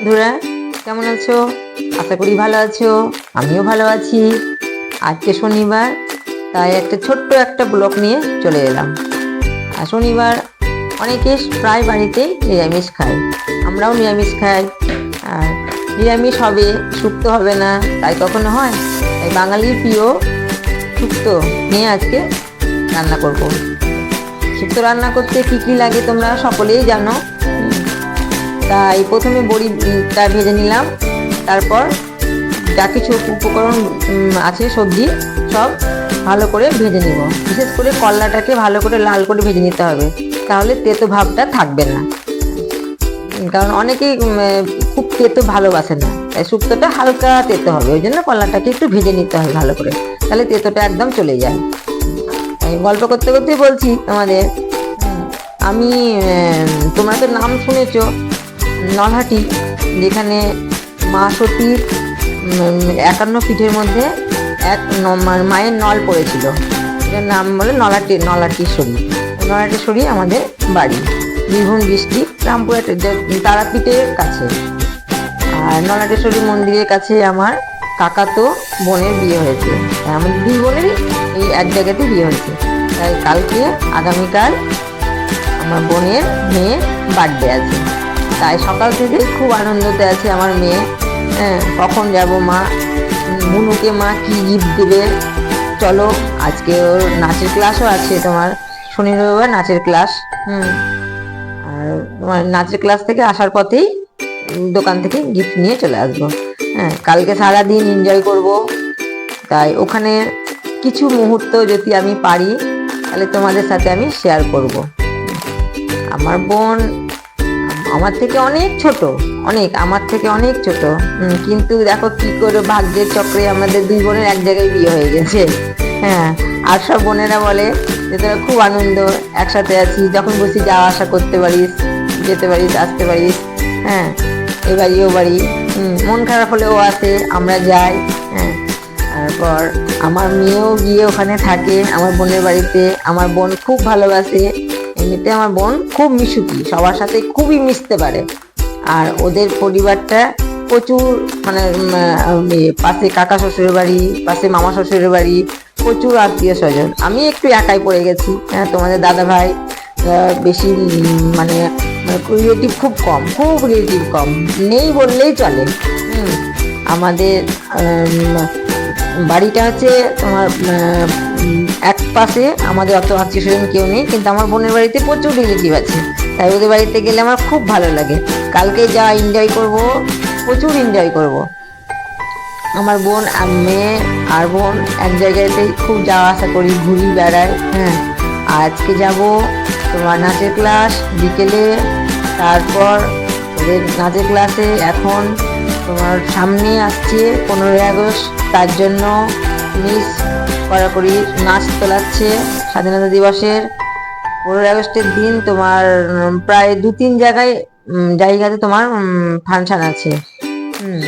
বন্ধুরা, কেমন আছো? আশা করি ভালো আছো। আমিও ভালো আছি। আজকে শনিবার, তাই একটা ছোট্ট একটা ব্লগ নিয়ে চলে এলাম। আর শনিবার, অনেকে প্রায় বাড়িতেই নিরামিষ খায়। আমরাও নিরামিষ খাই। আর নিরামিষ হবে, সুক্ত হবে না, তাই কখনো হয়? তাই বাঙালির প্রিয় সুক্ত নিয়ে আজকে রান্না করব। সুক্ত রান্না করতে কি কি লাগে তোমরা সকলেই জানো। তাই প্রথমে বড়িটা ভেজে নিলাম। তারপর যা কিছু উপকরণ আছে, সবজি, সব ভালো করে ভেজে নিব। বিশেষ করে কল্লাটাকে ভালো করে লাল করে ভেজে নিতে হবে। তাহলে তেতো ভাবটা থাকবে না। কারণ অনেকেই খুব তেতো ভালোবাসে না। তাই শুক্তোটা হালকা তেতো হবে। ওই জন্য কল্লাটাকে একটু ভেজে নিতে হবে ভালো করে। তাহলে তেতোটা একদম চলে যায়। তাই গল্প করতে করতেই বলছি তোমাদের আমি তোমরা তো নাম শুনেছো। নলহাটি, যেখানে মা সতীর একান্ন পীঠের মধ্যে এক মায়ের নল পড়েছিল। এটার নাম বলে নলাটি নলাটিশ্বরী নলাটেশ্বরী আমাদের বাড়ি। বীরভূম ডিস্ট্রিক্ট রামপুরহাট তারাপীঠের কাছে। আর নলাটেশ্বরী মন্দিরের কাছে আমার কাকাতো বোনের বিয়ে হয়েছে। তাই আমাদের দুই বোনেরই এই এক জায়গাতে বিয়ে হয়েছে। তাই কালকে আগামীকাল আমার বোনের মেয়ে বার্থডে আছে। তাই সকাল থেকে খুব আনন্দতে আছে আমার মেয়ে। হ্যাঁ কখন যাব মা? মুনুকে মা কি গিফট দেবে? চলো, আজকে ওর নাচের ক্লাসও আছে তোমার। শনি রবিবার নাচের ক্লাস হুম। আর তোমার নাচের ক্লাস থেকে আসার পথেই দোকান থেকে গিফট নিয়ে চলে আসব। হ্যাঁ কালকে সারাদিন এনজয় করব। তাই ওখানে কিছু মুহূর্ত যদি আমি পারি, তাহলে তোমাদের সাথে আমি শেয়ার করব। আমার বোন আমার থেকে অনেক ছোট, অনেক, আমার থেকে অনেক ছোট। কিন্তু দেখো কি করে ভাগ্যের চক্রে আমাদের দুই বোনের এক জায়গায় বিয়ে হয়ে গেছে। হ্যাঁ আর সব বোনেরা বলে যে তোরা খুব আনন্দ, একসাথে আছি যখন বসি যাওয়া আসা করতে পারিস, যেতে পারিস, আসতে পারিস হ্যাঁ এ বাড়ি। ও বাড়ি মন খারাপ হলেও আসে, আমরা যাই হ্যাঁ। তারপর আমার মেয়েও গিয়ে ওখানে থাকে, আমার বোনের বাড়িতে, আমার বোন খুব ভালোবাসে এমনিতে আমার বোন খুব মিশুকি সবার সাথে খুবই মিশতে পারে। আর ওদের পরিবারটা প্রচুর মানে এ, পাশে কাকা শ্বশুরের বাড়ি পাশে মামা শ্বশুরের বাড়ি প্রচুর আত্মীয় স্বজন। আমি একটু একাই পড়ে গেছি হ্যাঁ তোমাদের দাদা ভাই বেশি মানে রিলেটিভ খুব কম খুব রিলেটিভ কম নেই বললেই চলে। আমাদের বাড়িটা হচ্ছে তোমার এক পাশে। আমাদের অত আত্মীয় স্বজন কেউ নেই, কিন্তু আমার বোনের বাড়িতে প্রচুর রিলেটিভ আছে। তাই ওদের বাড়িতে গেলে আমার খুব ভালো লাগে। কালকে যা এনজয় করব, প্রচুর এনজয় করব। আমার বোন আর মেয়ে আর বোন এক জায়গাতেই খুব যাওয়া আসা করি, ঘুরি, বেড়াই হ্যাঁ। আজকে যাব তোমার নাচের ক্লাস বিকেলে, তারপর ওদের নাচের ক্লাসে এখন তোমার সামনে আসছে পনেরোই আগস্ট। তার জন্য মিস কড়াকড়ি নাচ তোলাচ্ছে স্বাধীনতা দিবসের। পনেরোই আগস্টের দিন তোমার প্রায় দু তিন জায়গায় জায়গাতে তোমার ফাংশন আছে। হুম,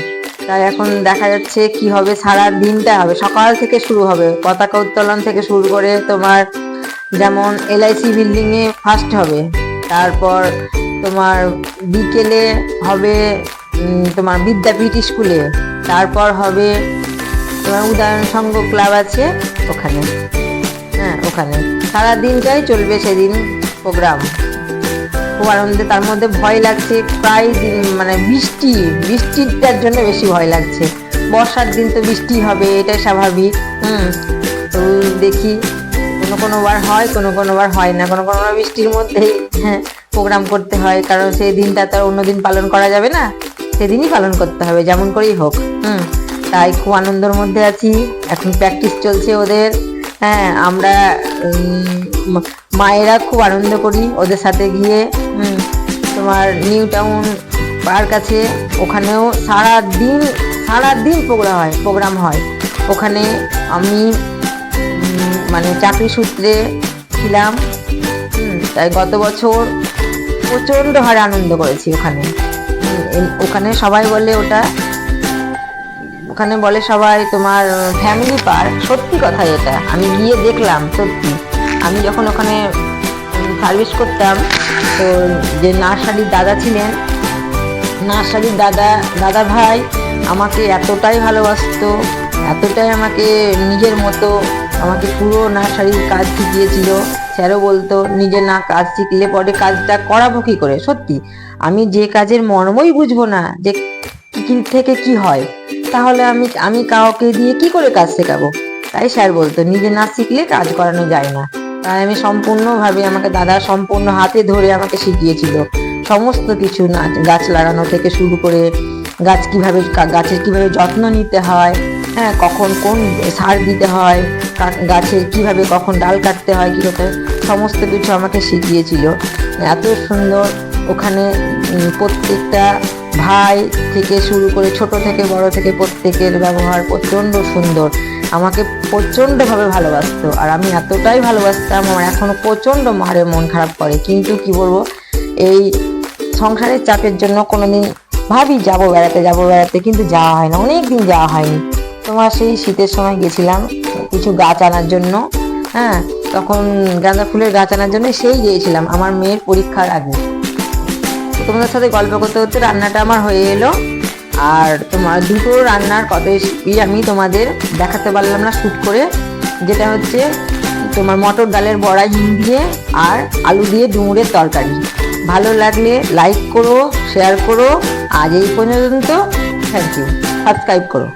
তাই এখন দেখা যাচ্ছে কি হবে সারা দিনটা হবে। সকাল থেকে শুরু হবে, পতাকা উত্তোলন থেকে শুরু করে তোমার যেমন এলআইসি বিল্ডিং এ ফার্স্ট হবে। তারপর তোমার বিকেলে হবে তোমার বিদ্যাপীঠ স্কুলে। তারপর হবে তোমার উদাহরণ সংঘ ক্লাব আছে ওখানে। হ্যাঁ ওখানে। সারা দিনটাই চলবে সেদিন প্রোগ্রাম। খুব আনন্দে, তার মধ্যে ভয় লাগছে, প্রায় দিন মানে বৃষ্টি বৃষ্টিটার জন্য বেশি ভয় লাগছে। বর্ষার দিন তো বৃষ্টি হবে, এটাই স্বাভাবিক। হুম, তো দেখি। কোনো কোনো বার হয়, কোনো কোনো বার হয় না। কোনো কোনো বার বৃষ্টির মধ্যেই হ্যাঁ প্রোগ্রাম করতে হয়। কারণ সেই দিনটা তো আর অন্যদিন পালন করা যাবে না। সেদিনই পালন করতে হবে, যেমন করেই হোক। হুম, তাই খুব আনন্দের মধ্যে আছি। এখন প্র্যাকটিস চলছে ওদের। হ্যাঁ আমরা মায়েরা খুব আনন্দ করি ওদের সাথে গিয়ে। তোমার নিউ টাউন পার্ক আছে, ওখানেও সারা দিন সারা দিন প্রোগ্রাম হয় প্রোগ্রাম হয়। ওখানে আমি মানে চাকরি সূত্রে ছিলাম। তাই গত বছর প্রচণ্ড হারে আনন্দ করেছি ওখানে। ওখানে সবাই বলে ওটা, ওখানে বলে সবাই তোমার ফ্যামিলি পার্ক সত্যি কথা এটা। আমি গিয়ে দেখলাম, সত্যি। আমি যখন ওখানে সার্ভিস করতাম, তো যে নার্সারির দাদা ছিলেন, নার্সারির দাদা দাদা ভাই আমাকে এতটাই ভালোবাসতো, এতটাই আমাকে নিজের মতো আমাকে পুরো নার্সারির কাজ শিখিয়েছিল। স্যারও বলতো, নিজে না কাজ শিখলে পরে কাজটা করাবো কি করে? সত্যি, আমি যে কাজের মর্মই বুঝব না, যে কি থেকে কি হয়, তাহলে আমি আমি কাউকে দিয়ে কি করে কাজ শেখাবো? তাই স্যার বলতো, নিজে না শিখলে কাজ করানো যায় না। তাই আমি সম্পূর্ণভাবে আমাকে দাদা সম্পূর্ণ হাতে ধরে আমাকে শিখিয়েছিল। সমস্ত কিছু না, গাছ লাগানো থেকে শুরু করে গাছ কীভাবে, গাছের কীভাবে যত্ন নিতে হয় হ্যাঁ কখন কোন সার দিতে হয় গাছের কীভাবে কখন ডাল কাটতে হয় কীভাবে সমস্ত কিছু আমাকে শিখিয়েছিল। এত সুন্দর ওখানে প্রত্যেকটা ভাই থেকে শুরু করে ছোট থেকে বড় থেকে প্রত্যেকের ব্যবহার প্রচণ্ড সুন্দর। আমাকে প্রচণ্ডভাবে ভালোবাসতো আর আমি এতটাই ভালোবাসতাম, আমার এখনও প্রচণ্ড মারে মন খারাপ করে। কিন্তু কি বলব, এই সংসারের চাপের জন্য কোনো দিন ভাবি যাব বেড়াতে যাব বেড়াতে, কিন্তু যাওয়া হয় না অনেক দিন যাওয়া হয়নি। তোমার সেই শীতের সময় গেছিলাম, কিছু গাছ আনার জন্য হ্যাঁ তখন গাঁদা ফুলের গাছ আনার জন্য সেই গিয়েছিলাম, আমার মেয়ের পরীক্ষার আগে। তোমাদের সাথে গল্প করতে করতে রান্নাটা আমার হয়ে এলো, আর তোমার দুটো রান্নার কত রেসিপি আমি তোমাদের দেখাতে পারলাম না শ্যুট করে, যেটা হচ্ছে তোমার মটর ডালের বড়া হিম দিয়ে, আর আলু দিয়ে ডুমুরের তরকারি। ভালো লাগলে লাইক করো শেয়ার করো, আজ এই পর্যন্ত থ্যাংক ইউ সাবস্ক্রাইব করো।